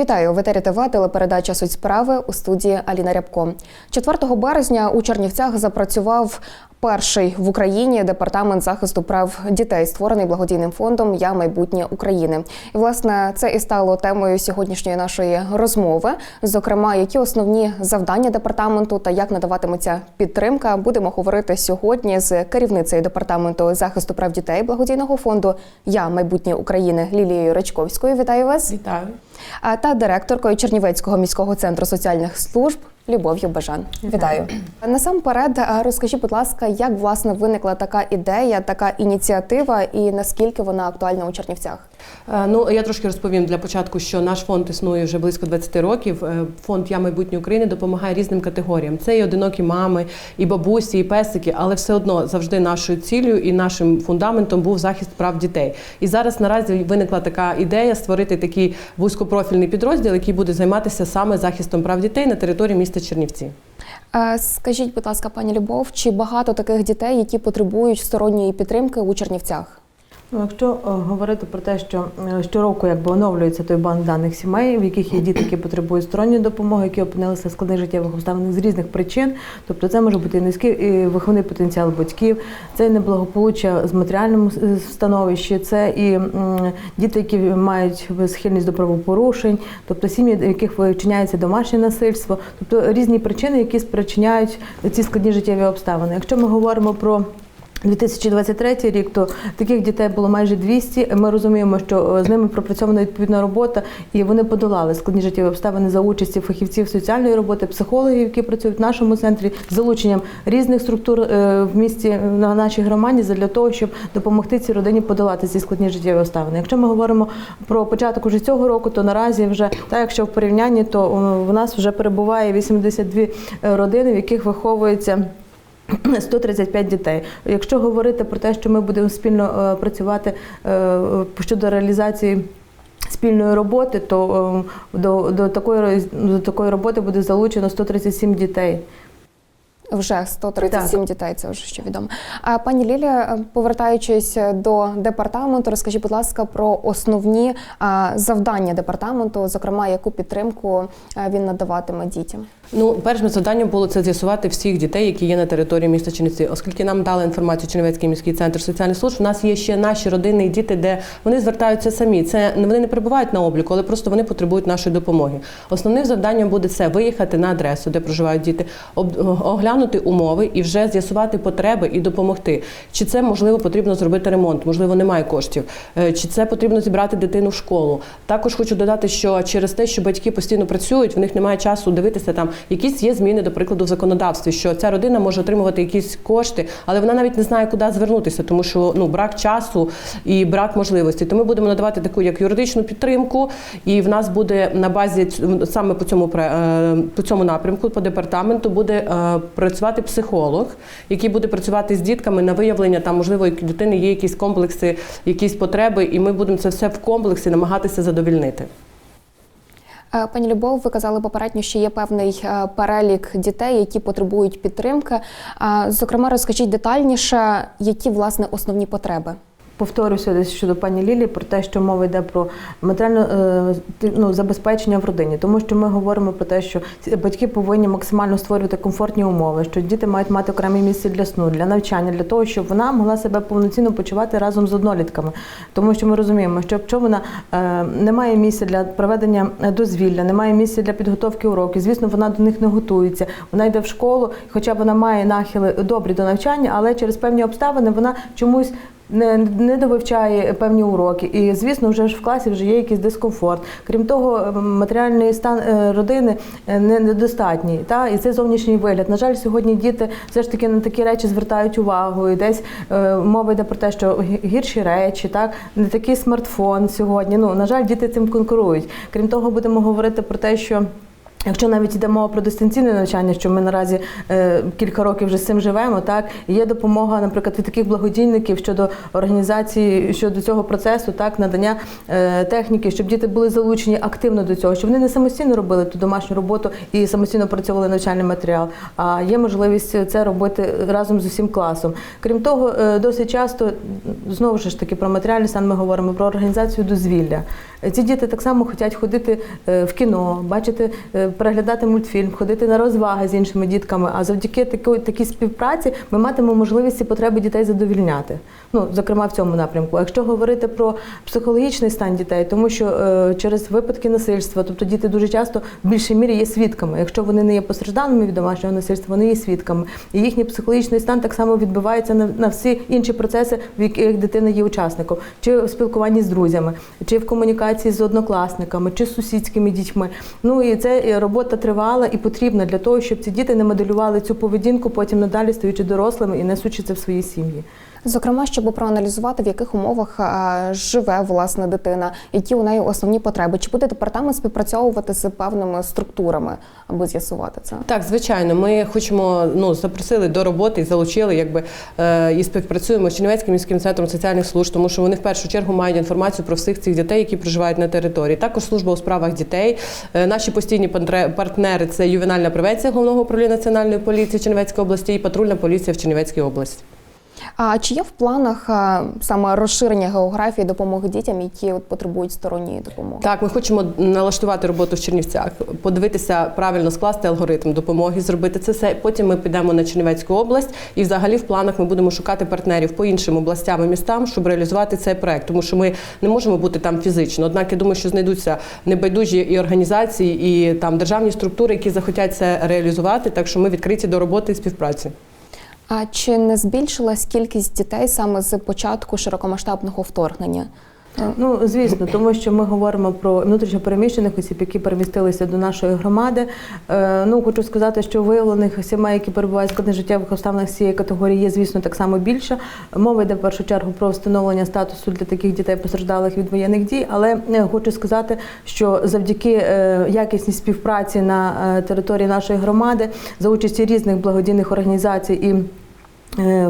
Вітаю в етері ТВ, телепередача Суть справи у студії Аліна Рябко. 4 березня у Чернівцях запрацював перший в Україні департамент захисту прав дітей, створений благодійним фондом Я майбутнє України. І власне це і стало темою сьогоднішньої нашої розмови. Зокрема, які основні завдання департаменту та як надаватиметься підтримка, будемо говорити сьогодні з керівницею департаменту захисту прав дітей благодійного фонду Я майбутнє України Лілією Речковською. Вітаю вас. Вітаю. Та директоркою Чернівецького міського центру соціальних служб Любов'ю Бажан. Вітаю. Насамперед, а, розкажіть, будь ласка, як власне виникла така ідея, така ініціатива, і наскільки вона актуальна у Чернівцях? Е, Ну я трошки розповім для початку, що наш фонд існує вже близько 20 років. Е, Фонд Я майбутнє України допомагає різним категоріям. Це і одинокі мами, і бабусі, і песики, але все одно завжди нашою цілею і нашим фундаментом був захист прав дітей. І зараз наразі виникла така ідея створити такий вузькопрофільний підрозділ, який буде займатися саме захистом прав дітей на території міста Чернівці. Скажіть, будь ласка, пані Любов, чи багато таких дітей, які потребують сторонньої підтримки у Чернівцях? Ну, якщо е, говорити про те, що е, щороку якби оновлюється той банк даних сімей, в яких є діти, які потребують сторонньої допомоги, які опинилися в складних життєвих обставинах з різних причин, тобто це може бути і низький і виховний потенціал батьків, це і неблагополуччя з матеріальним становищі, це і діти, які мають схильність до правопорушень, тобто сім'ї, в яких вчиняється домашнє насильство, тобто різні причини, які спричиняють ці складні життєві обставини. Якщо ми говоримо про 2023 рік, то таких дітей було майже 200. Ми розуміємо, що е, з ними пропрацьована відповідна робота, і вони подолали складні життєві обставини за участі фахівців соціальної роботи, психологів, які працюють в нашому центрі, з залученням різних структур е, в місті на нашій громаді для того, щоб допомогти цій родині подолати ці складні життєві обставини. Якщо ми говоримо про початок уже цього року, то наразі вже так, якщо в порівнянні, то е, в нас вже перебуває 82 родини, в яких виховується. 135 дітей. Якщо говорити про те, що ми будемо спільно е, працювати е, щодо реалізації спільної роботи, то е, до, до, такої, до такої роботи буде залучено 137 дітей. Вже 137 дітей, це вже що відомо. А пані Лілія, повертаючись до департаменту, розкажіть, будь ласка, про основні завдання департаменту, зокрема, яку підтримку він надаватиме дітям. Ну, першим завданням було це з'ясувати всіх дітей, які є на території міста Чернівці. Оскільки нам дали інформацію Чернівецький міський центр соціальних служб, у нас є ще наші родини і діти, де вони звертаються самі. Це вони не перебувають на обліку, але просто вони потребують нашої допомоги. Основним завданням буде це виїхати на адресу, де проживають діти, об- оглянути умови і вже з'ясувати потреби і допомогти. Чи це можливо потрібно зробити ремонт? Можливо, немає коштів, Е, чи це потрібно зібрати дитину в школу. Також хочу додати, що через те, що батьки постійно працюють, в них немає часу дивитися там. Якісь є зміни, до прикладу, в законодавстві, що ця родина може отримувати якісь кошти, але вона навіть не знає, куди звернутися, тому що ну брак часу і брак можливості. То ми будемо надавати таку як юридичну підтримку, і в нас буде на базі саме по цьому е, по цьому напрямку, по департаменту буде е, працювати психолог, який буде працювати з дітками на виявлення там, можливо, у дитини є якісь комплекси, якісь потреби, і ми будемо це все в комплексі намагатися задовільнити. Е, Пані Любов, ви казали попередньо, що є певний е, перелік дітей, які потребують підтримки. Зокрема, розкажіть детальніше, які власне основні потреби. Повторюся десь щодо пані Лілі про те, що мова йде про матеріальне ну, забезпечення в родині, тому що ми говоримо про те, що батьки повинні максимально створювати комфортні умови, що діти мають мати окремі місце для сну, для навчання, для того, щоб вона могла себе повноцінно почувати разом з однолітками. Тому що ми розуміємо, що якщо вона е, не має місця для проведення дозвілля, немає місця для підготовки уроків, звісно, вона до них не готується. Вона йде в школу, хоча вона має нахили добрі до навчання, але через певні обставини вона чомусь не, не довивчає певні уроки. І, звісно, вже ж в класі вже є якийсь дискомфорт. Крім того, матеріальний стан е, родини е, не недостатній. Та? І це зовнішній вигляд. На жаль, сьогодні діти все ж таки на такі речі звертають увагу. І десь е, мова йде про те, що гірші речі, так? не такий смартфон сьогодні. Ну, на жаль, діти цим конкурують. Крім того, будемо говорити про те, що. Якщо навіть йде мова про дистанційне навчання, що ми наразі е, кілька років вже з цим живемо, так є допомога, наприклад, від таких благодійників щодо організації щодо цього процесу, так надання е, техніки, щоб діти були залучені активно до цього, щоб вони не самостійно робили ту домашню роботу і самостійно працювали навчальний матеріал, а є можливість це робити разом з усім класом. Крім того, е, досить часто знову ж таки про матеріальний стан ми говоримо про організацію дозвілля. Ці діти так само хочуть ходити е, в кіно, бачити, е, переглядати мультфільм, ходити на розваги з іншими дітками. А завдяки такій співпраці ми матимемо можливість ці потреби дітей задовільняти. Ну, зокрема, в цьому напрямку. А якщо говорити про психологічний стан дітей, тому що е, через випадки насильства, тобто діти дуже часто в більшій мірі є свідками. Якщо вони не є постраждалими від домашнього насильства, вони є свідками. І їхній психологічний стан так само відбивається на, на всі інші процеси, в яких дитина є учасником, чи в спілкуванні з друзями, чи в комунікації з однокласниками, чи з сусідськими дітьми. Ну і це е, робота тривала і потрібна для того, щоб ці діти не моделювали цю поведінку, потім надалі стаючи дорослими і несучи це в свої сім'ї. Зокрема, щоб проаналізувати, в яких умовах живе власне дитина, які у неї основні потреби, чи буде департамент співпрацьовувати з певними структурами, аби з'ясувати це? Так, звичайно, ми хочемо ну запросили до роботи і залучили, якби е, і співпрацюємо з Чернівецьким міським центром соціальних служб, тому що вони в першу чергу мають інформацію про всіх цих дітей, які проживають на території. Також служба у справах дітей. Е, наші постійні партнери це ювенальна превенція головного управління національної поліції Чернівецької області і патрульна поліція в Чернівецькій області. А чи є в планах саме розширення географії допомоги дітям, які от потребують сторонньої допомоги? Так, ми хочемо налаштувати роботу в Чернівцях, подивитися правильно скласти алгоритм допомоги, зробити це все. Потім ми підемо на Чернівецьку область, і взагалі в планах ми будемо шукати партнерів по іншим областям і містам, щоб реалізувати цей проект, тому що ми не можемо бути там фізично. Однак я думаю, що знайдуться небайдужі і організації, і там державні структури, які захотять це реалізувати. Так що ми відкриті до роботи і співпраці. А чи не збільшилась кількість дітей саме з початку широкомасштабного вторгнення? Е, Ну, звісно, тому що ми говоримо про внутрішньопереміщених осіб, які перемістилися до нашої громади. Е, ну, хочу сказати, що виявлених сімей, які перебувають в складних життєвих обставинах цієї категорії, є, звісно, так само більше. Мова йде в першу чергу про встановлення статусу для таких дітей, постраждалих від воєнних дій. Але е, хочу сказати, що завдяки якісній співпраці на території нашої громади за участі різних благодійних організацій і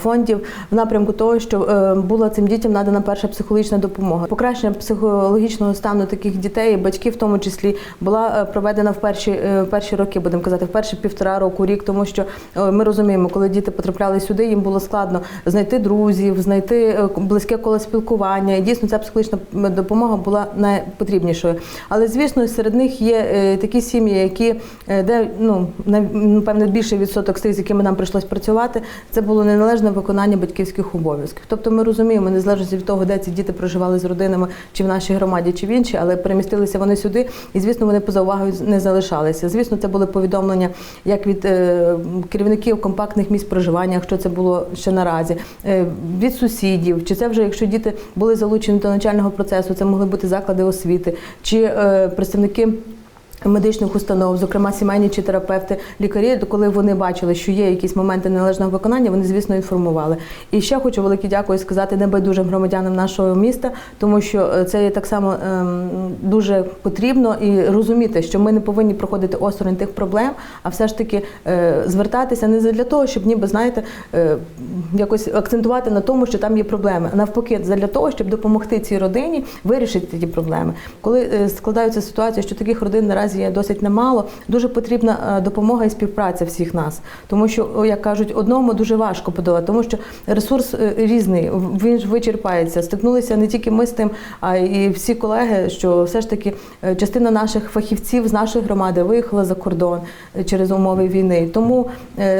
фондів в напрямку того, що е, була цим дітям надана перша психологічна допомога. Покращення психологічного стану таких дітей, батьків в тому числі, була е, проведена в перші, е, перші роки, будемо казати, в перші півтора року, рік, тому що е, ми розуміємо, коли діти потрапляли сюди, їм було складно знайти друзів, знайти е, близьке коло спілкування. І дійсно ця психологічна допомога була найпотрібнішою. Але звісно, серед них є е, такі сім'ї, які е, де ну напевно більший відсоток з тих, з якими нам прийшлось працювати, це було неналежне виконання батьківських обов'язків. Тобто ми розуміємо, незалежно від того, де ці діти проживали з родинами, чи в нашій громаді, чи в іншій, але перемістилися вони сюди, і звісно, вони поза увагою не залишалися. Звісно, це були повідомлення як від е, керівників компактних місць проживання, якщо це було ще наразі, е, від сусідів, чи це вже якщо діти були залучені до навчального процесу, це могли бути заклади освіти, чи е, представники. Медичних установ, зокрема сімейні чи терапевти, лікарі, коли вони бачили, що є якісь моменти неналежного виконання, вони звісно інформували. І ще хочу велике дякую сказати небайдужим громадянам нашого міста, тому що е, це є так само ем, дуже потрібно і розуміти, що ми не повинні проходити осторонь тих проблем, а все ж таки е, звертатися не для того, щоб ніби знаєте, е, якось акцентувати на тому, що там є проблеми, а навпаки, для того, щоб допомогти цій родині вирішити ті проблеми. Коли складаються ситуації, що таких родин наразі є досить немало, дуже потрібна е, допомога і співпраця всіх нас, тому що, як кажуть, одному дуже важко подолати, тому що ресурс е, різний, він ж вичерпається. Стикнулися не тільки ми з тим, а і всі колеги, що все ж таки е, частина наших фахівців з нашої громади виїхала за кордон через умови війни. Тому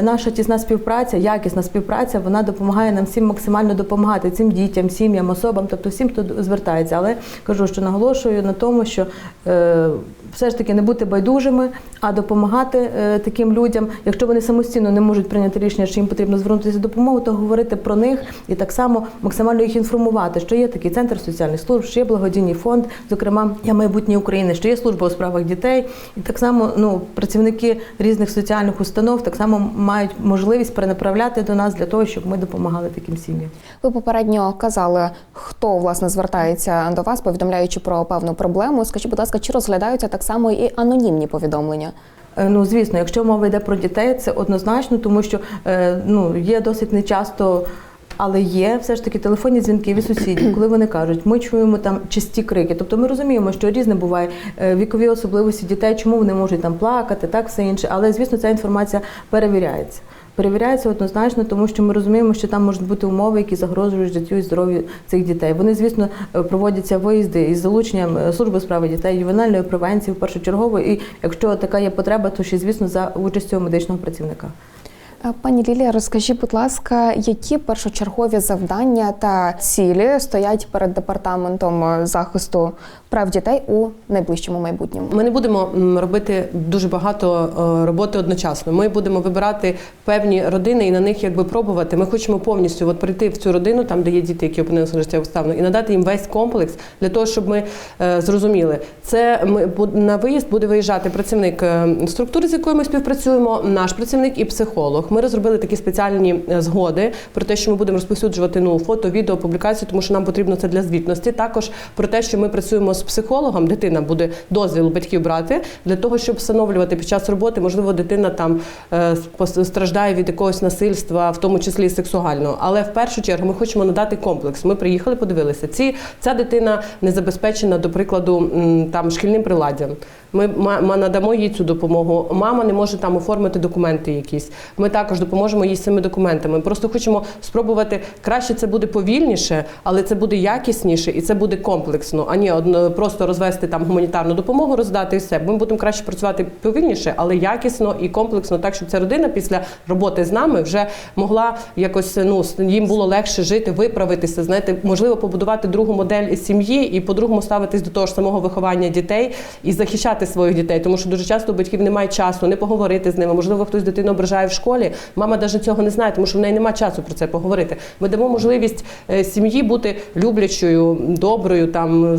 наша тісна співпраця, якісна співпраця, вона допомагає нам всім максимально допомагати цим дітям, сім'ям, особам, тобто всім, хто звертається. Але кажу, що наголошую на тому, що все ж таки не бути байдужими, а допомагати е, таким людям. Якщо вони самостійно не можуть прийняти рішення, що їм потрібно звернутися за допомогою, то говорити про них і так само максимально їх інформувати, що є такий центр соціальних служб, що є благодійний фонд, зокрема я майбутнє України, що є служба у справах дітей, і так само ну працівники різних соціальних установ так само мають можливість перенаправляти до нас для того, щоб ми допомагали таким сім'ям. Ви попередньо казали, хто власне звертається до вас, повідомляючи про певну проблему. Скажіть, будь ласка, чи розглядаються так само і анонімні повідомлення? Е, Ну, звісно, якщо мова йде про дітей, це однозначно, тому що е, ну, є досить нечасто. Але є все ж таки телефонні дзвінки від сусідів, коли вони кажуть, ми чуємо там часті крики. Тобто ми розуміємо, що різне буває е, вікові особливості дітей, чому вони можуть там плакати, так все інше. Але звісно, ця інформація перевіряється. Перевіряється однозначно, тому що ми розуміємо, що там можуть бути умови, які загрожують життю і здоров'ю цих дітей. Вони, звісно, е, проводяться виїзди із залученням е, служби справи дітей, ювенальної превенції першочергово. І якщо така є потреба, то ще звісно за участю медичного працівника. Е, Пані Лілія, розкажіть, будь ласка, які першочергові завдання та цілі стоять перед департаментом е, захисту прав дітей у найближчому майбутньому? Ми не будемо робити дуже багато е, роботи одночасно. Ми будемо вибирати певні родини і на них якби пробувати. Ми хочемо повністю от прийти в цю родину, там де є діти, які опинилися на життєвих обставинах, і надати їм весь комплекс для того, щоб ми зрозуміли. Це ми на виїзд буде виїжджати працівник структури, з якою ми співпрацюємо, наш працівник і психолог. Ми розробили такі спеціальні е, згоди про те, що ми будемо розповсюджувати ну фото, відео, публікації, тому що нам потрібно це для звітності. Також про те, що ми працюємо з психологом, дитина буде дозвіл батьків брати для того, щоб встановлювати під час роботи, можливо, дитина там е, страждає від якогось насильства, в тому числі сексуального. Але в першу чергу ми хочемо надати комплекс. Ми приїхали, подивилися. Ці ця дитина не забезпечена, до прикладу, там шкільним приладдям. Ми ма- надамо їй цю допомогу. Мама не може там оформити документи якісь. Ми також допоможемо їй з цими документами. Ми просто хочемо спробувати краще це буде повільніше, але це буде якісніше і це буде комплексно, а не просто розвести там гуманітарну допомогу, роздати і все. Ми будемо краще працювати повільніше, але якісно і комплексно, так щоб ця родина після роботи з нами вже могла якось ну їм було легше жити, виправитися. Знаєте, можливо, побудувати другу модель сім'ї і по-другому ставитись до того ж самого виховання дітей і захищати своїх дітей, тому що дуже часто у батьків немає часу не поговорити з ними. Можливо, хтось дитину ображає в школі. Мама навіть цього не знає, тому що в неї немає часу про це поговорити. Ми дамо можливість е, сім'ї бути люблячою, доброю, там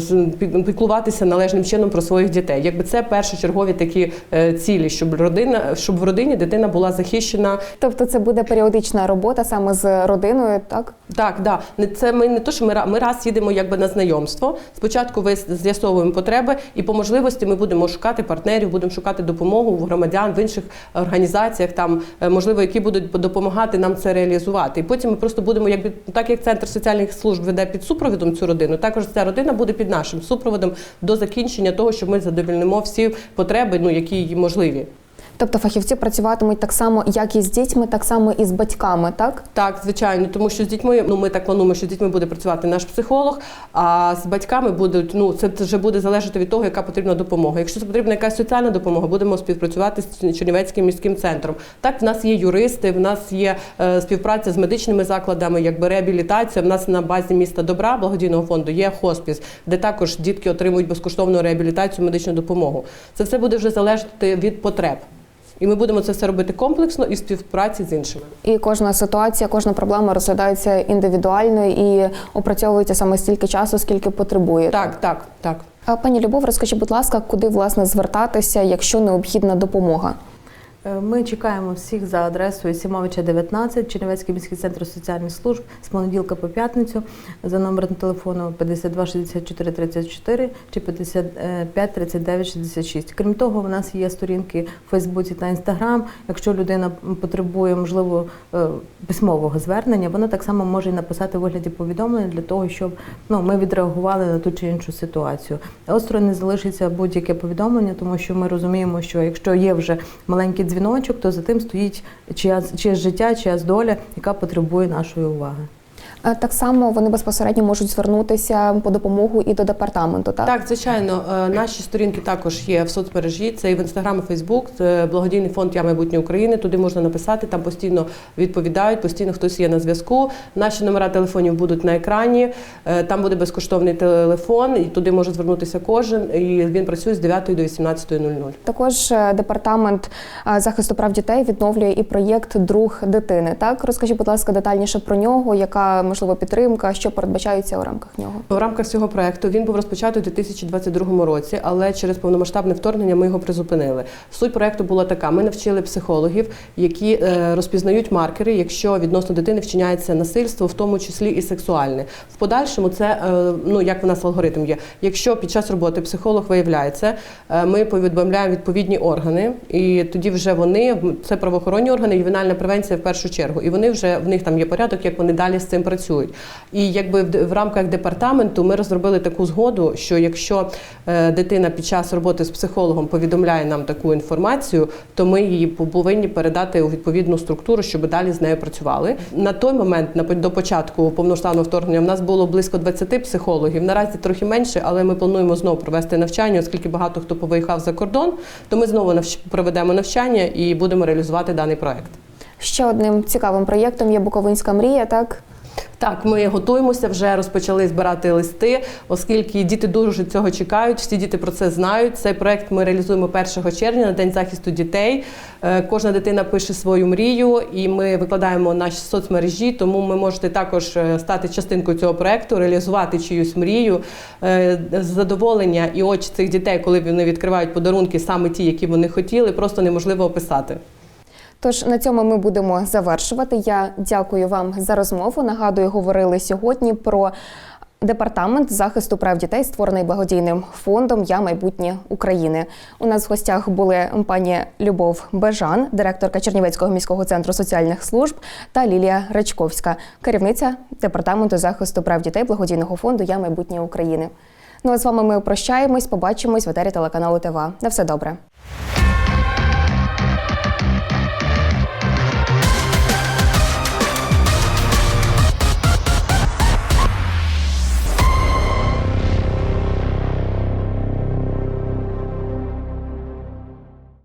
піклуватися належним чином про своїх дітей. Якби це першочергові такі е, цілі, щоб родина, щоб в родині дитина була захищена Тобто, це буде періодична робота саме з родиною, так? Так, да. Це ми не то, що ми, ми раз їдемо якби на знайомство. Спочатку ви з'ясовуємо потреби, і по можливості ми будемо шукати партнерів, будемо шукати допомогу в громадян в інших організаціях, там е, можливо, які будуть допомагати нам це реалізувати. І потім ми просто будемо, якби так як центр соціальних служб веде під супровідом цю родину, також ця родина буде під нашим супроводом до закінчення того, що ми задовільнимо всі потреби, ну які можливі. Тобто фахівці працюватимуть так само, як і з дітьми, так само і з батьками, так? Так, звичайно, тому що з дітьми, ну ми так плануємо, що з дітьми буде працювати наш психолог, а з батьками будуть, ну це вже буде залежати від того, яка потрібна допомога. Якщо це потрібна якась соціальна допомога, будемо співпрацювати з Чернівецьким міським центром. Так, в нас є юристи, в нас є е, співпраця з медичними закладами, якби реабілітація. В нас на базі міста добра благодійного фонду є хоспіс, де також дітки отримують безкоштовну реабілітацію, медичну допомогу. Це все буде вже залежати від потреб. І ми будемо це все робити комплексно і в співпраці з іншими. І кожна ситуація, кожна проблема розглядається індивідуально і опрацьовується саме стільки часу, скільки потребує. Так, так, так. Пані Любов, розкажіть, будь ласка, куди власне звертатися, якщо необхідна допомога? Е, Ми чекаємо всіх за адресою Сімовича 19, Чернівецький міський центр соціальних служб з понеділка по п'ятницю за номером телефону 52 64 34 чи 55 39 66. Крім того, у нас є сторінки в Фейсбуці та Інстаграм. Якщо людина потребує, можливо, е, письмового звернення, вона так само може написати в вигляді повідомлення для того, щоб ну, ми відреагували на ту чи іншу ситуацію. Осторонь не залишиться будь-яке повідомлення, тому що ми розуміємо, що якщо є вже маленький дзвіночок, то за тим стоїть чиясь, чиясь життя, чиясь доля, яка потребує нашої уваги. Е, Так само вони безпосередньо можуть звернутися по допомогу і до департаменту, так? Так, звичайно, е, наші сторінки також є в соцмережі. Це і в інстаграм, і Фейсбук, це благодійний фонд Я майбутнє України. Туди можна написати, там постійно відповідають, постійно хтось є на зв'язку. Наші номера телефонів будуть на екрані. Е, Там буде безкоштовний телефон, і туди може звернутися кожен. І він працює з 9 до 18.00. Також департамент захисту прав дітей відновлює і проєкт Друг дитини. Так розкажіть, будь ласка, детальніше про нього, яка можливо підтримка, що передбачається у рамках нього. У рамках цього проекту він був розпочатий у 2022 році, але через повномасштабне вторгнення ми його призупинили. Суть проекту була така: ми навчили психологів, які е, розпізнають маркери, якщо відносно дитини вчиняється насильство, в тому числі і сексуальне. В подальшому це е, ну як в нас алгоритм є. Якщо під час роботи психолог виявляє це, е, ми повідомляємо відповідні органи, і тоді вже вони це правоохоронні органи, ювенальна превенція в першу чергу. І вони вже в них там є порядок, як вони далі з цим працюють. Працюють. І якби в, рамках департаменту ми розробили таку згоду, що якщо е, дитина під час роботи з психологом повідомляє нам таку інформацію, то ми її повинні передати у відповідну структуру, щоб далі з нею працювали. На той момент, до початку повноштабного вторгнення, в нас було близько 20 психологів. Наразі трохи менше, але ми плануємо знову провести навчання, оскільки багато хто повиїхав за кордон. То ми знову проведемо навчання і будемо реалізувати даний проект. Ще одним цікавим проєктом є Буковинська мрія. Так Так, ми готуємося, вже розпочали збирати листи, оскільки діти дуже цього чекають. Всі діти про це знають. Цей проект ми реалізуємо 1 червня на день захисту дітей. Е, Кожна дитина пише свою мрію, і ми викладаємо наші соцмережі. Тому ви можете також е, стати частинкою цього проекту, реалізувати чиюсь мрію. Е, Задоволення і очі цих дітей, коли вони відкривають подарунки, саме ті, які вони хотіли, просто неможливо описати. Тож на цьому ми будемо завершувати. Я дякую вам за розмову. Нагадую, говорили сьогодні про департамент захисту прав дітей, створений благодійним фондом Я майбутнє України. У нас в гостях були пані Любов Бежан, директорка Чернівецького міського центру соціальних служб, та Лілія Речковська, керівниця департаменту захисту прав дітей благодійного фонду Я майбутнє України. Ну а з вами ми прощаємось. Побачимось в етері телеканалу ТВ. На все добре.